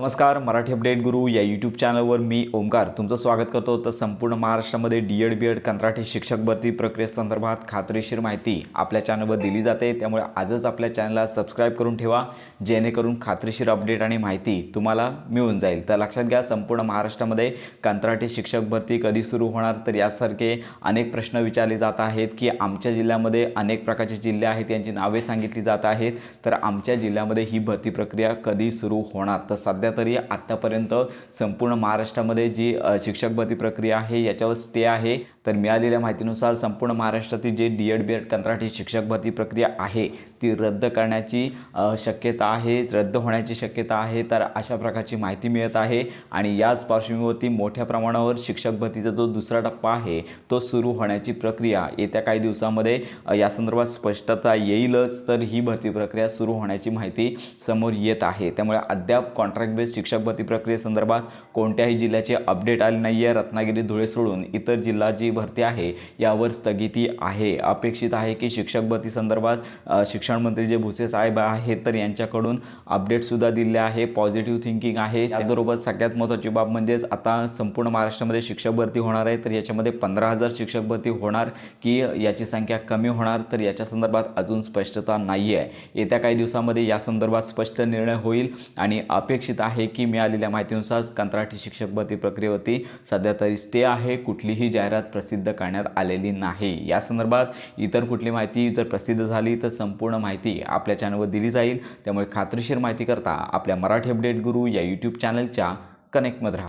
नमस्कार मराठी अपडेट गुरु या यूट्यूब चॅनलवर मी ओंकार तुमचं स्वागत करतो. तर संपूर्ण महाराष्ट्रामध्ये डी एड बी एड कंत्राटी शिक्षक भरती प्रक्रियेसंदर्भात खात्रीशीर माहिती आपल्या चॅनलवर दिली जाते. त्यामुळे आजच आपल्या चॅनलला सबस्क्राईब करून ठेवा जेणेकरून खात्रीशीर अपडेट आणि माहिती तुम्हाला मिळून जाईल. तर लक्षात घ्या संपूर्ण महाराष्ट्रामध्ये कंत्राटी शिक्षक भरती कधी सुरू होणार? तर यासारखे अनेक प्रश्न विचारले जात आहेत की आमच्या जिल्ह्यामध्ये अनेक प्रकारचे जिल्हे आहेत यांची नावे सांगितली जात आहेत. तर आमच्या जिल्ह्यामध्ये ही भरती प्रक्रिया कधी सुरू होणार? तर सध्या तरी आत्तापर्यंत संपूर्ण महाराष्ट्रामध्ये जी शिक्षक भरती प्रक्रिया आहे याच्यावर स्टे आहे. तर मिळालेल्या माहितीनुसार संपूर्ण महाराष्ट्रातील जे डी एड बी एड कंत्राटी शिक्षक भरती प्रक्रिया आहे ती रद्द करण्याची शक्यता आहे. रद्द होण्याची शक्यता आहे. तर अशा प्रकारची माहिती मिळत आहे. आणि याच पार्श्वभूमीवरती मोठ्या प्रमाणावर शिक्षक भरतीचा जो दुसरा टप्पा आहे तो सुरू होण्याची प्रक्रिया येत्या काही दिवसामध्ये या संदर्भात स्पष्टता येईलच. तर ही भरती प्रक्रिया सुरू होण्याची माहिती समोर येत आहे. त्यामुळे अद्याप कॉन्ट्रॅक्ट बेस्ड शिक्षक भरती प्रक्रियेसंदर्भात कोणत्याही जिल्ह्याचे अपडेट आले नाही आहे रत्नागिरी धुळे सोडून इतर जिल्हा जी भरती आहे यावर स्थगिती आहे. अपेक्षित आहे की शिक्षक भरती संदर्भात शिक्षण मंत्री जे भुसे साहेब आहेत तर यांच्याकडून अपडेटसुद्धा दिले आहे. पॉझिटिव्ह थिंकिंग आहे. त्याचबरोबर सगळ्यात महत्त्वाची बाब म्हणजेच आता संपूर्ण महाराष्ट्रामध्ये शिक्षक भरती होणार आहे तर याच्यामध्ये पंधरा हजार शिक्षक भरती होणार की याची संख्या कमी होणार तर याच्या संदर्भात अजून स्पष्टता नाही आहे येत्या काही दिवसामध्ये या संदर्भात स्पष्ट निर्णय होईल आणि अपेक्षित आहे की मिळालेल्या माहितीनुसार कंत्राटी शिक्षक भरती प्रक्रियेवरती सध्या तरी स्टे आहे. कुठलीही जाहिरात प्रसिद्ध करण्यात आलेली नाही. या संदर्भात इतर कुठली माहिती जर प्रसिद्ध झाली तर संपूर्ण माहिती आपल्या चॅनलवर दिली जाईल. त्यामुळे खात्रीशीर माहिती करता आपल्या मराठी अपडेट गुरु या यूट्यूब चॅनलच्या कनेक्टमध्ये राहा.